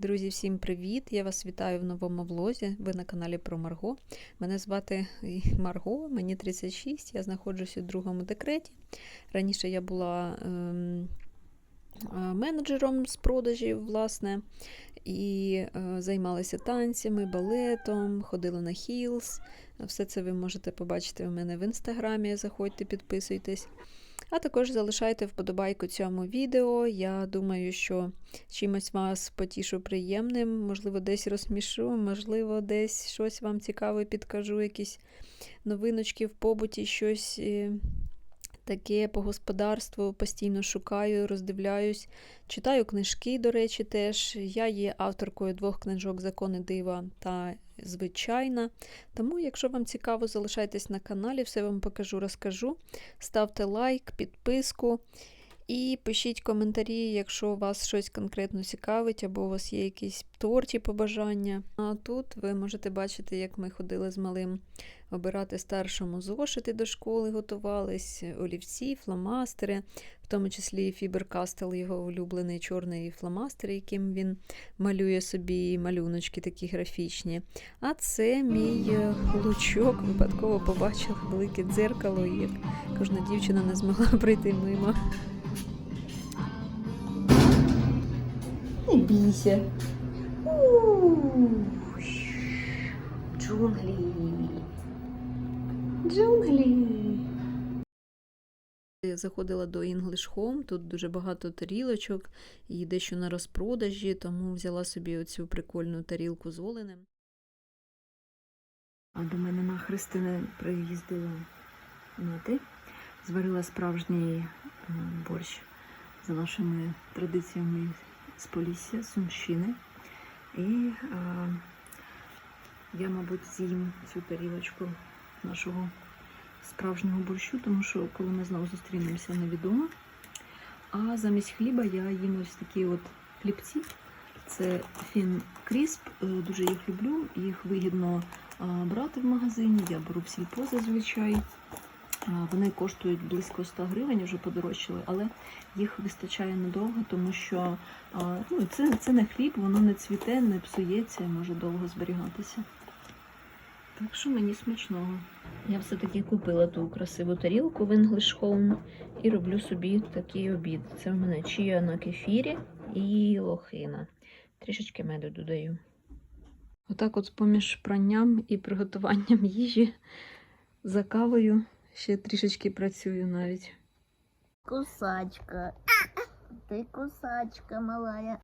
Друзі, всім привіт! Я вас вітаю в новому влозі. Ви на каналі про Марго. Мене звати Марго, мені 36, я знаходжусь у другому декреті. Раніше я була ем, менеджером з продажів, власне, і е, займалася танцями, балетом, ходила на хілс. Все це ви можете побачити у мене в інстаграмі. Заходьте, підписуйтесь. А також залишайте вподобайку цьому відео. Я думаю, що чимось вас потішу приємним, можливо, десь розсмішу, можливо, десь щось вам цікаве підкажу, якісь новиночки в побуті, щось е, таке по господарству постійно шукаю, роздивляюсь. Читаю книжки, до речі, теж. Я є авторкою двох книжок Закони дива та звичайна. Тому, якщо вам цікаво, залишайтесь на каналі, все вам покажу, розкажу. Ставте лайк, підписку і пишіть коментарі, якщо вас щось конкретно цікавить, або у вас є якісь творчі побажання. А тут ви можете бачити, як ми ходили з малим обирати старшому зошити до школи, готувались, олівці, фломастери, в тому числі Фібер-Кастел, його улюблений чорний фломастер, яким він малює собі малюночки такі графічні. А це мій е, лучок. Випадково побачила велике дзеркало, як кожна дівчина не змогла пройти мимо. Не бійся. Джунглі. Джунглі. Я заходила до English Home, тут дуже багато тарілочок і дещо на розпродажі, тому взяла собі оцю прикольну тарілку з оленем. А до мене на Христини приїздила мати, зварила справжній е, борщ за нашими традиціями з Полісся, Сумщини. І е, я, мабуть, з'їм цю тарілочку нашого справжнього борщу, тому що коли ми знову зустрінемося, невідомо. А замість хліба я їм ось такі от хлібці. Це Фін Крісп, е, дуже їх люблю. Їх вигідно брати в магазині. Я беру в сільпо зазвичай. Вони коштують близько 100 гривень, вже подорожчали, але їх вистачає надовго, тому що ну, це, це не хліб, воно не цвіте, не псується і може довго зберігатися. Так що мені смачного. Я все-таки купила ту красиву тарілку в English Home і роблю собі такий обід. Це в мене чия на кефірі і лохина. Трішечки меду додаю. Отак от поміж пранням і приготуванням їжі за кавою ще трішечки працюю навіть. Кусачка. Ты кусачка малая.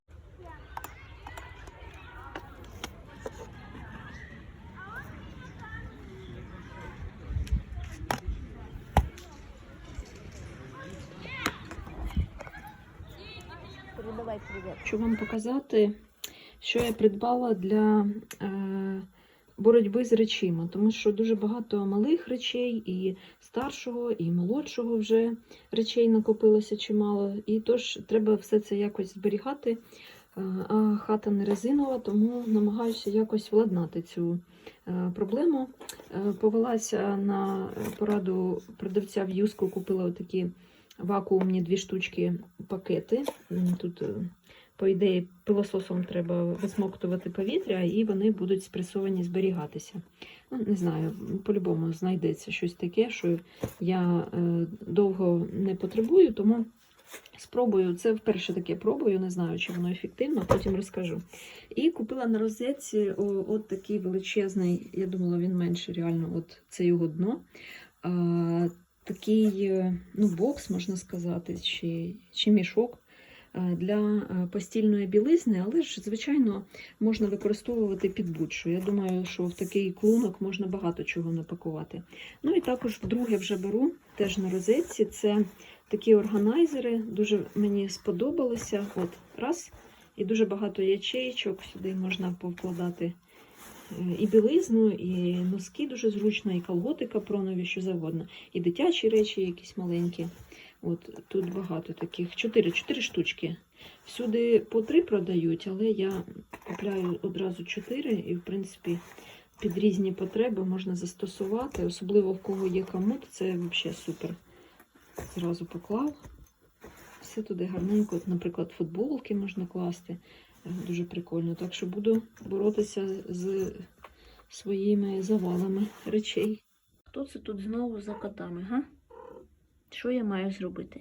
Передавай привет. Хочу вам показати, що я придбала для боротьби з речима, тому що дуже багато малих речей, і старшого, і молодшого вже речей накопилося чимало. І тож треба все це якось зберігати. А хата не резинова, тому намагаюся якось владнати цю е, проблему. Е, Повелася на пораду продавця в Юску, купила отакі вакуумні дві штучки пакети. Тут, е, по ідеї, пилососом треба висмоктувати повітря, і вони будуть спресовані зберігатися. Ну, не знаю, по-любому знайдеться щось таке, що я е, довго не потребую, тому спробую. Це вперше таке пробую, не знаю, чи воно ефективно, потім розкажу. І купила на розетці от такий величезний, я думала, він менше реально, от це його дно. Такий е, ну, бокс, можна сказати, чи, чи мішок для е, постільної білизни, але ж, звичайно, можна використовувати під будь-що. Я думаю, що в такий клунок можна багато чого напакувати. Ну і також вдруге вже беру, теж на розетці. Це такі органайзери, дуже мені сподобалися. От, раз. І дуже багато ячеїчок, сюди можна повкладати Е, і білизну, і носки дуже зручно, і колготи капронові, що завгодно, і дитячі речі якісь маленькі. От Тут багато таких, чотири, чотири штучки. Всюди по три продають, але я купляю одразу чотири, і, в принципі, під різні потреби можна застосувати, особливо в кого є комод, це взагалі супер. Зразу поклав. Все туди гарненько, От, наприклад, футболки можна класти. Е, Дуже прикольно. Так що буду боротися з своїми завалами речей. Хто це тут знову за котами, га? Що я маю зробити?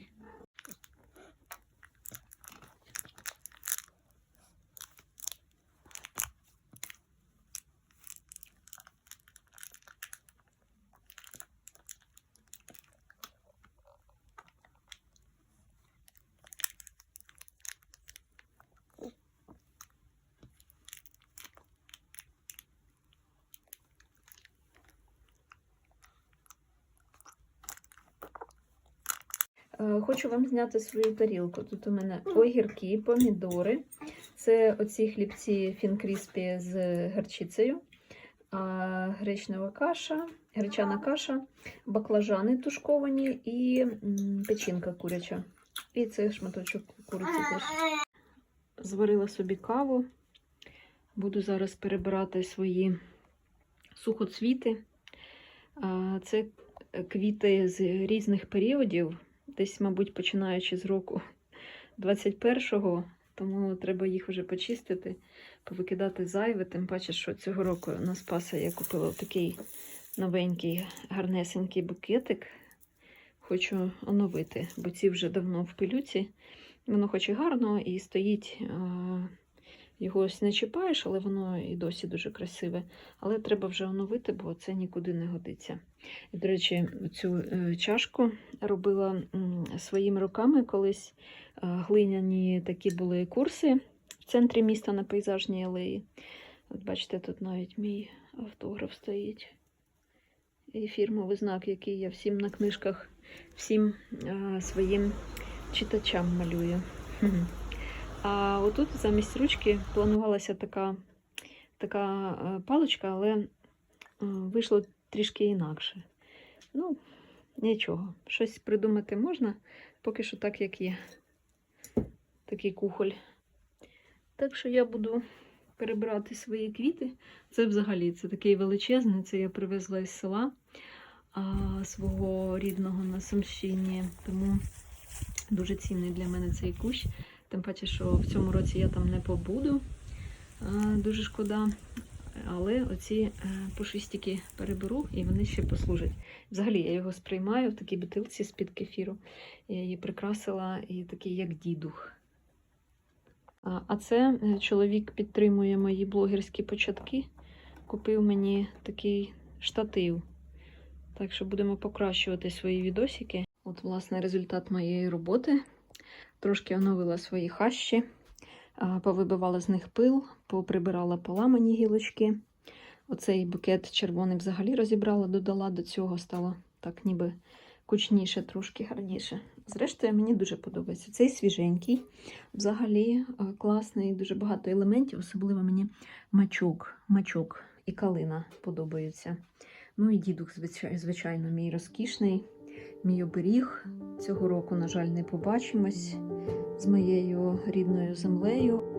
Хочу вам зняти свою тарілку. Тут у мене огірки, помідори. Це оці хлібці фінкріспі з гарчицею, гречнева каша, гречана каша, баклажани тушковані і печінка куряча. І це шматочок куриці теж. Зварила собі каву. Буду зараз перебирати свої сухоцвіти. Це квіти з різних періодів, десь, мабуть, починаючи з року 21-го, тому треба їх вже почистити, повикидати зайве. Тим паче, що цього року на Спаса я купила такий новенький гарнесенький букетик. Хочу оновити, бо ці вже давно в пилюці. Воно хоч і гарно і стоїть. Його ось не чіпаєш, але воно і досі дуже красиве. Але треба вже оновити, бо це нікуди не годиться. І, до речі, цю е, чашку робила своїми руками колись. Е, Глиняні такі були курси в центрі міста на пейзажній алеї. От бачите, тут навіть мій автограф стоїть. І фірмовий знак, який я всім на книжках, всім е, своїм читачам малюю. А отут замість ручки планувалася така, така е, паличка, але вийшло трішки інакше. Ну, нічого, щось придумати можна, поки що так, як є. Такий кухоль. Так що я буду перебирати свої квіти. Це взагалі це такий величезний, це я привезла із села а, свого рідного на Сумщині. Тому дуже цінний для мене цей кущ. Тим паче, що в цьому році я там не побуду. Дуже шкода. Але оці е, пушистики переберу і вони ще послужать. Взагалі я його сприймаю в такій бутилці з-під кефіру. Я її прикрасила і такий, як дідух. А а це е, чоловік підтримує мої блогерські початки. Купив мені такий штатив. Так що будемо покращувати свої відосики. От, власне, результат моєї роботи. Трошки оновила свої хащі, повибивала з них пил, поприбирала поламані гілочки. Оцей букет червоний взагалі розібрала, додала до цього, стало так ніби кучніше, трошки гарніше. Зрештою, мені дуже подобається. Цей свіженький, взагалі е, класний, дуже багато елементів, особливо мені мачок, мачок і калина подобаються. Ну і дідух, звичайно, мій розкішний, мій оберіг. Цього року, на жаль, не побачимось з моєю рідною землею.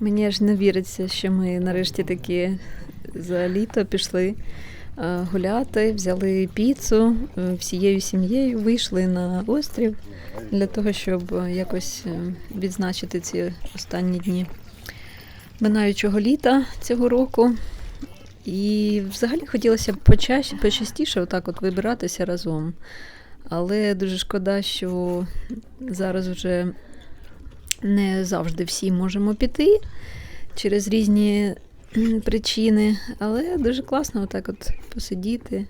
Мені аж не віриться, що ми нарешті таки за літо пішли гуляти, взяли піцу е, всією сім'єю, вийшли на острів для того, щоб е, якось е, відзначити ці останні дні минаючого літа цього року. І взагалі хотілося б почаще, почастіше отак от вибиратися разом. Але дуже шкода, що зараз вже не завжди всі можемо піти через різні причини. Але дуже класно отак от посидіти,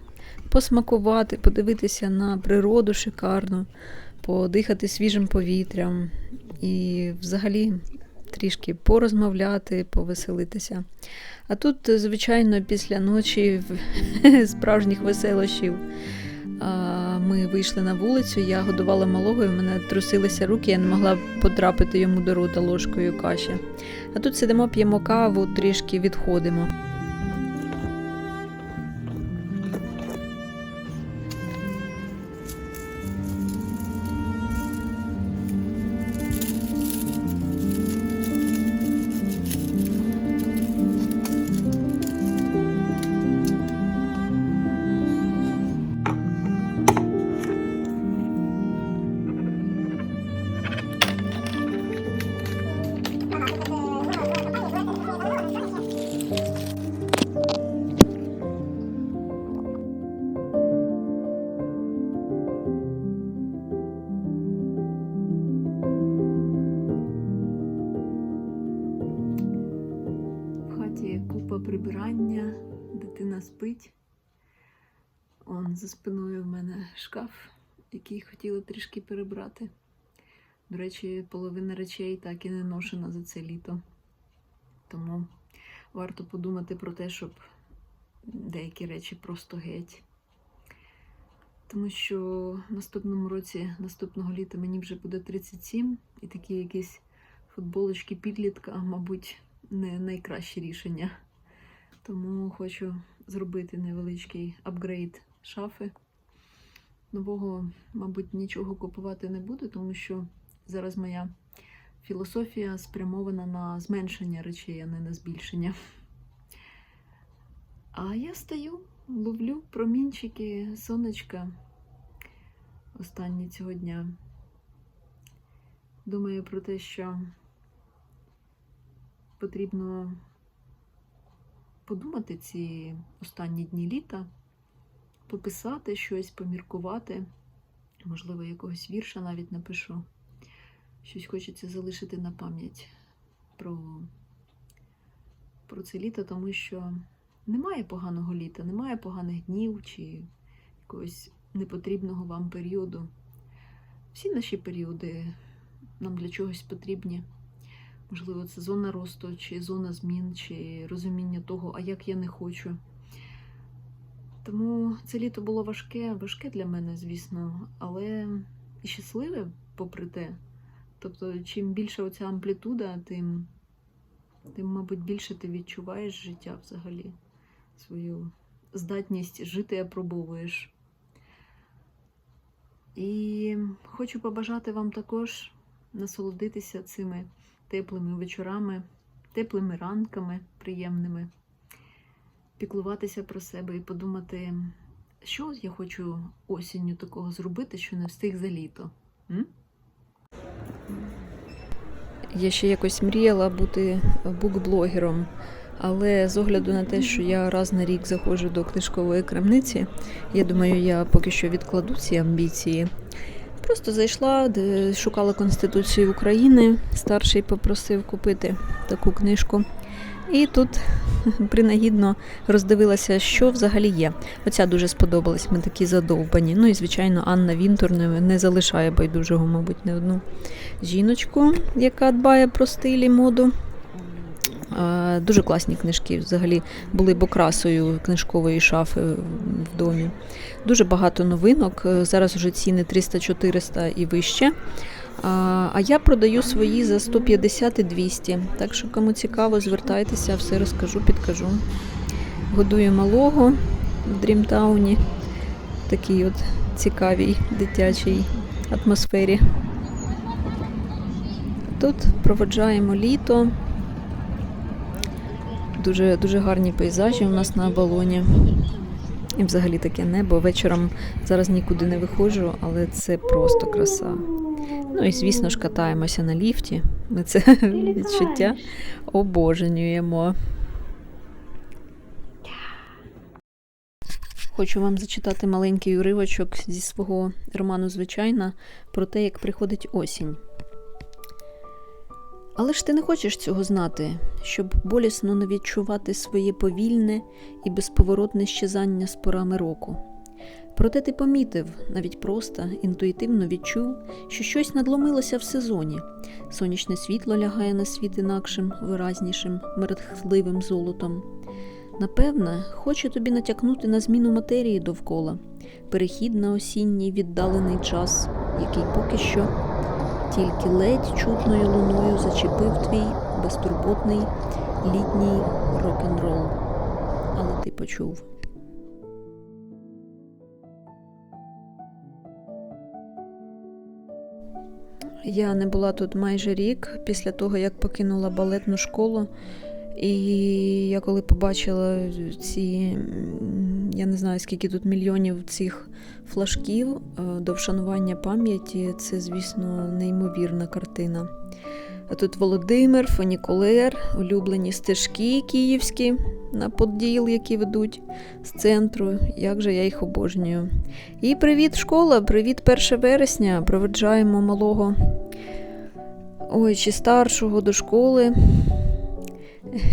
посмакувати, подивитися на природу шикарну, подихати свіжим повітрям і взагалі трішки порозмовляти, повеселитися. А тут, звичайно, після ночі справжніх веселощів. Ми вийшли на вулицю, я годувала малого, і в мене трусилися руки, я не могла потрапити йому до рота ложкою каші. А тут сидимо, п'ємо каву, трішки відходимо. За спиною в мене шкаф, який хотіла трішки перебрати. До речі, половина речей так і не ношена за це літо. Тому варто подумати про те, щоб деякі речі просто геть. Тому що в наступному році, наступного літа мені вже буде 37, і такі якісь футболочки підлітка, мабуть, не найкраще рішення. Тому хочу зробити невеличкий апгрейд шафи. Нового, мабуть, нічого купувати не буду, тому що зараз моя філософія спрямована на зменшення речей, а не на збільшення. А я стою, ловлю промінчики сонечка останні цього дня. Думаю про те, що потрібно подумати ці останні дні літа, пописати щось, поміркувати. Можливо, якогось вірша навіть напишу. Щось хочеться залишити на пам'ять про, про це літо, тому що немає поганого літа, немає поганих днів чи якогось непотрібного вам періоду. Всі наші періоди нам для чогось потрібні. Можливо, це зона росту, чи зона змін, чи розуміння того, а як я не хочу. Тому це літо було важке, важке для мене, звісно, але і щасливе, попри те. Тобто, чим більша оця амплітуда, тим, тим, мабуть, більше ти відчуваєш життя взагалі, свою здатність жити опробовуєш. І хочу побажати вам також насолодитися цими теплими вечорами, теплими ранками приємними, піклуватися про себе і подумати, що я хочу осінню такого зробити, що не встиг за літо. М? Я ще якось мріяла бути букблогером, але з огляду на те, що я раз на рік заходжу до книжкової крамниці, я думаю, я поки що відкладу ці амбіції. Просто зайшла, де шукала Конституцію України. Старший попросив купити таку книжку. І тут принагідно роздивилася, що взагалі є. Оця дуже сподобалась, ми такі задовбані. Ну і, звичайно, Анна Вінтур не, залишає байдужого, мабуть, не одну жіночку, яка дбає про стиль і моду. Дуже класні книжки взагалі були б окрасою книжкової шафи в домі. Дуже багато новинок. Зараз вже ціни 300-400 і вище. А я продаю свої за 150 і 200. Так що, кому цікаво, звертайтеся, все розкажу, підкажу. Годую малого в Дрімтауні. Такій от цікавій дитячій атмосфері. Тут проводжаємо літо. Дуже, дуже гарні пейзажі у нас на балоні. І взагалі таке небо. Вечором зараз нікуди не виходжу, але це просто краса. Ну і звісно ж катаємося на ліфті. Ми це відчуття обожнюємо. Хочу вам зачитати маленький уривочок зі свого роману Звичайна про те, як приходить осінь. Але ж ти не хочеш цього знати, щоб болісно не відчувати своє повільне і безповоротне щезання з порами року. Проте ти помітив, навіть просто інтуїтивно відчув, що щось надломилося в сезоні. Сонячне світло лягає на світ інакшим, виразнішим, мерехтливим золотом. Напевне, хоче тобі натякнути на зміну матерії довкола, перехід на осінній віддалений час, який поки що тільки ледь чутною луною зачепив твій безтурботний літній рок-н-рол. Але ти почув. Я не була тут майже рік після того, як покинула балетну школу. І я коли побачила ці, я не знаю, скільки тут мільйонів цих флажків е, до вшанування пам'яті, це, звісно, неймовірна картина. А тут Володимир, фунікулер, улюблені стежки київські на поділ, які ведуть з центру. Як же я їх обожнюю. І привіт, школа! Привіт, 1 вересня. Проведжаємо малого ой, чи старшого до школи.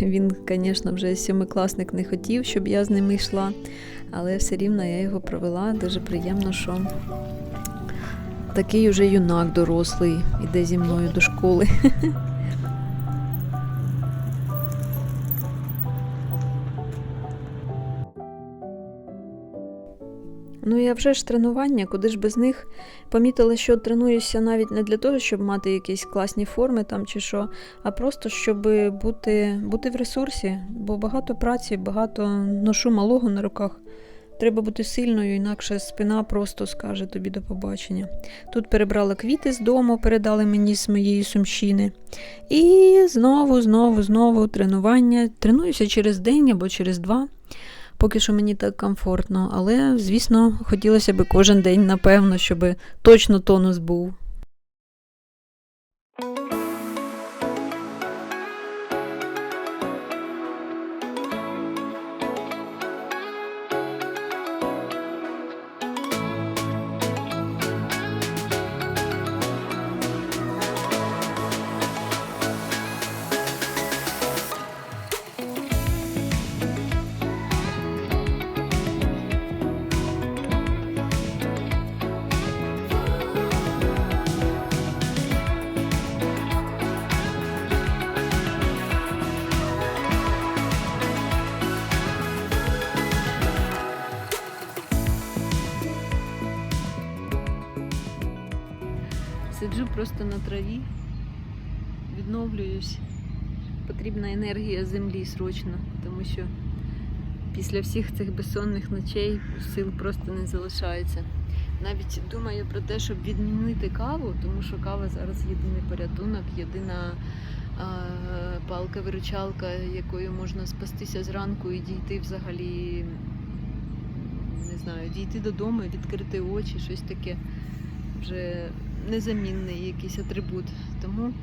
Він, звісно, вже сьомикласник не хотів, щоб я з ними йшла, але все рівно я його провела. Дуже приємно, що такий уже юнак дорослий іде зі мною до школи. Ну, я вже ж тренування, куди ж без них помітила, що тренуюся навіть не для того, щоб мати якісь класні форми там чи що, а просто щоб бути, бути в ресурсі, бо багато праці, багато ношу малого на руках. Треба бути сильною, інакше спина просто скаже тобі до побачення. Тут перебрала квіти з дому, передали мені з моєї сумщини. І знову, знову, знову тренування. Тренуюся через день або через два. Поки що мені так комфортно, але, звісно, хотілося б кожен день, напевно, щоб точно тонус був. Просто на траві, відновлююсь. Потрібна енергія землі срочно, тому що після всіх цих безсонних ночей сил просто не залишається. Навіть думаю про те, щоб відмінити каву, тому що кава зараз єдиний порятунок, єдина палка-виручалка, якою можна спастися зранку і дійти взагалі, не знаю, дійти додому, відкрити очі, щось таке вже незамінний якийсь атрибут. Тому е,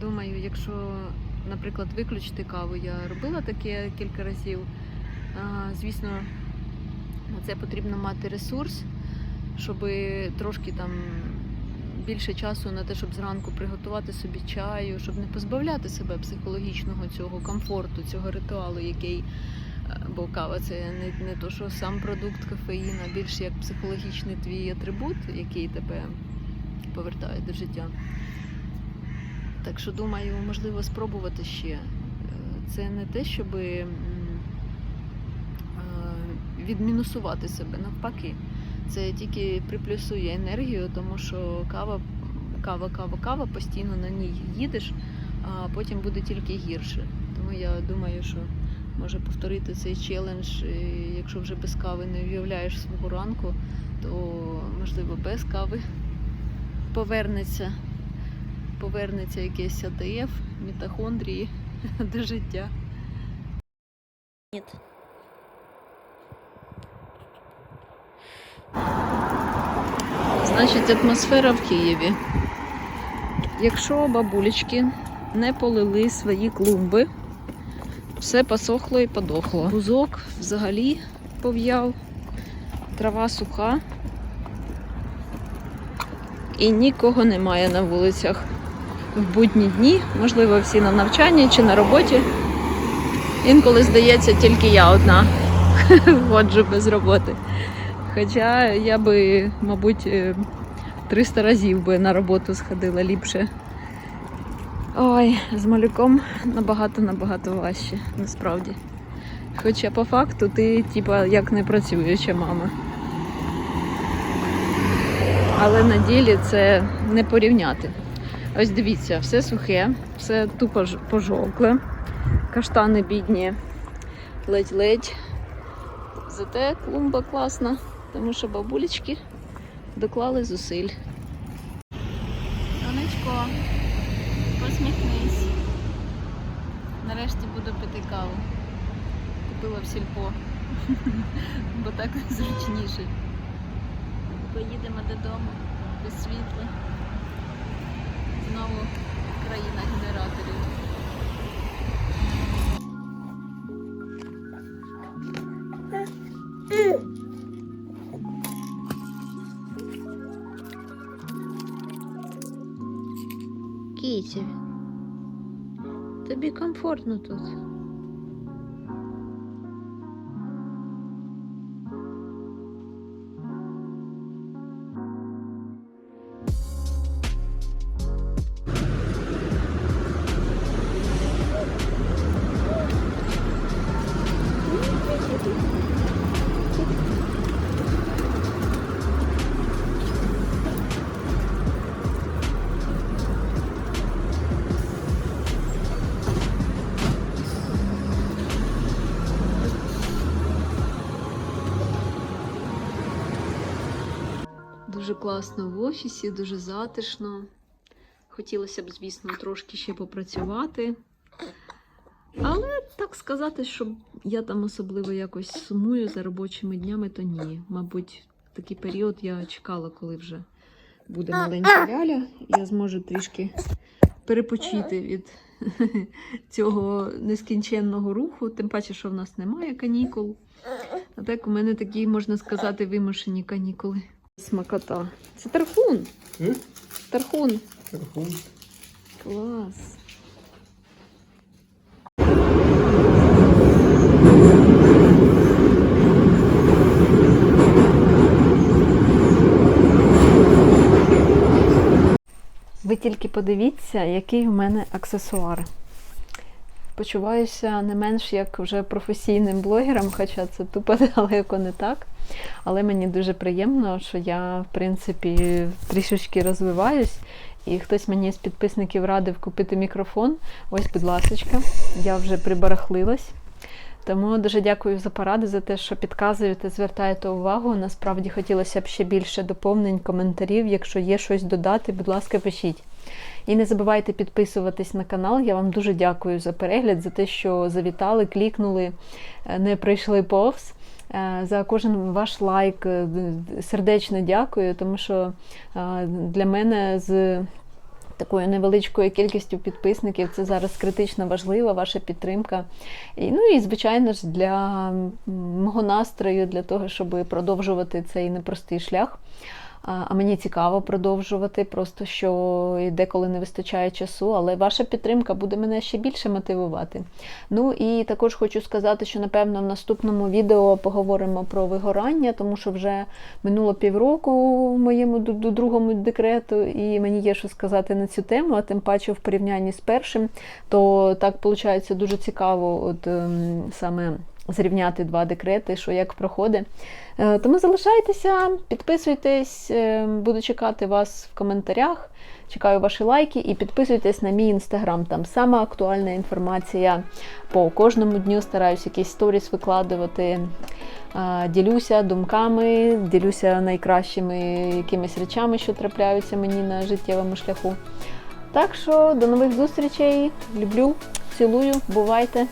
думаю, якщо, наприклад, виключити каву, я робила таке кілька разів. Е, звісно, на це потрібно мати ресурс, щоб трошки там більше часу на те, щоб зранку приготувати собі чаю, щоб не позбавляти себе психологічного цього комфорту, цього ритуалу, який. Е, Бо кава це не, не то, що сам продукт кофеїн, а більш як психологічний твій атрибут, який тебе повертає до життя. Так що думаю, можливо спробувати ще. Е, Це не те, щоб відмінусувати себе, навпаки. Це тільки приплюсує енергію, тому що кава, кава, кава, кава, постійно на ній їдеш, а потім буде тільки гірше. Тому я думаю, що може повторити цей челендж, і якщо вже без кави не уявляєш свого ранку, то можливо без кави повернеться, повернеться якийсь АТФ, мітохондрії до життя. Нет. Значить, атмосфера в Києві. Якщо бабулечки не полили свої клумби, все посохло і подохло. Бузок взагалі пов'яв, трава суха. І нікого немає на вулицях в будні дні. Можливо, всі на навчанні чи на роботі. Інколи здається, тільки я одна ходжу без роботи. Хоча я би, мабуть, е, 300 разів би на роботу сходила ліпше. Ой, з малюком набагато-набагато важче, насправді. Хоча по факту ти, типа, як не працююча мама. Але на ділі це не порівняти. Ось дивіться, все сухе, все тупо пожовкле. Каштани бідні, ледь-ледь. Зате клумба класна, тому що бабулечки доклали зусиль. Сонечко, посміхнись. Нарешті буду пити каву. Купила в сільпо, бо так зручніше. Поїдемо додому без світла. Знову країна генераторів. Комфортно тут. Дуже класно в офісі, дуже затишно. Хотілося б, звісно, трошки ще попрацювати. Але так сказати, що я там особливо якось сумую за робочими днями, то ні. Мабуть, такий період я чекала, коли вже буде маленька ляля, я зможу трішки перепочити від цього нескінченного руху, тим паче, що в нас немає канікул. А так у мене такі, можна сказати, вимушені канікули. Смакота. Це тархун. Тархун. Тархун. Клас. Ви тільки подивіться, який у мене аксесуар. Почуваюся не менш як вже професійним блогером, хоча це тупо далеко не так. Але мені дуже приємно, що я, в принципі, трішечки розвиваюсь. І хтось мені з підписників радив купити мікрофон. Ось, будь ласочка, я вже прибарахлилась. Тому дуже дякую за поради, за те, що підказуєте, звертаєте увагу. Насправді хотілося б ще більше доповнень, коментарів. Якщо є щось додати, будь ласка, пишіть. І не забувайте підписуватись на канал. Я вам дуже дякую за перегляд, за те, що завітали, клікнули, е, не прийшли повз. Е, За кожен ваш лайк е, сердечно дякую, тому що для мене з такою невеличкою кількістю підписників це зараз критично важлива ваша підтримка. І, ну і, звичайно ж, для мого настрою, для того, щоб продовжувати цей непростий шлях. А мені цікаво продовжувати, просто що деколи не вистачає часу, але ваша підтримка буде мене ще більше мотивувати. Ну і також хочу сказати, що напевно в наступному відео поговоримо про вигорання, тому що вже минуло півроку моєму другому декрету, і мені є що сказати на цю тему, а тим паче в порівнянні з першим, то так виходить дуже цікаво, от ем, саме. Зрівняти два декрети, що як проходить. Е, Тому залишайтеся, підписуйтесь, е, буду чекати вас в коментарях. Чекаю ваші лайки і підписуйтесь на мій інстаграм. Там сама актуальна інформація по кожному дню. Стараюсь якісь сторіс викладувати. Е, Ділюся думками, ділюся найкращими якимись речами, що трапляються мені на життєвому шляху. Так що до нових зустрічей. Люблю, цілую, бувайте!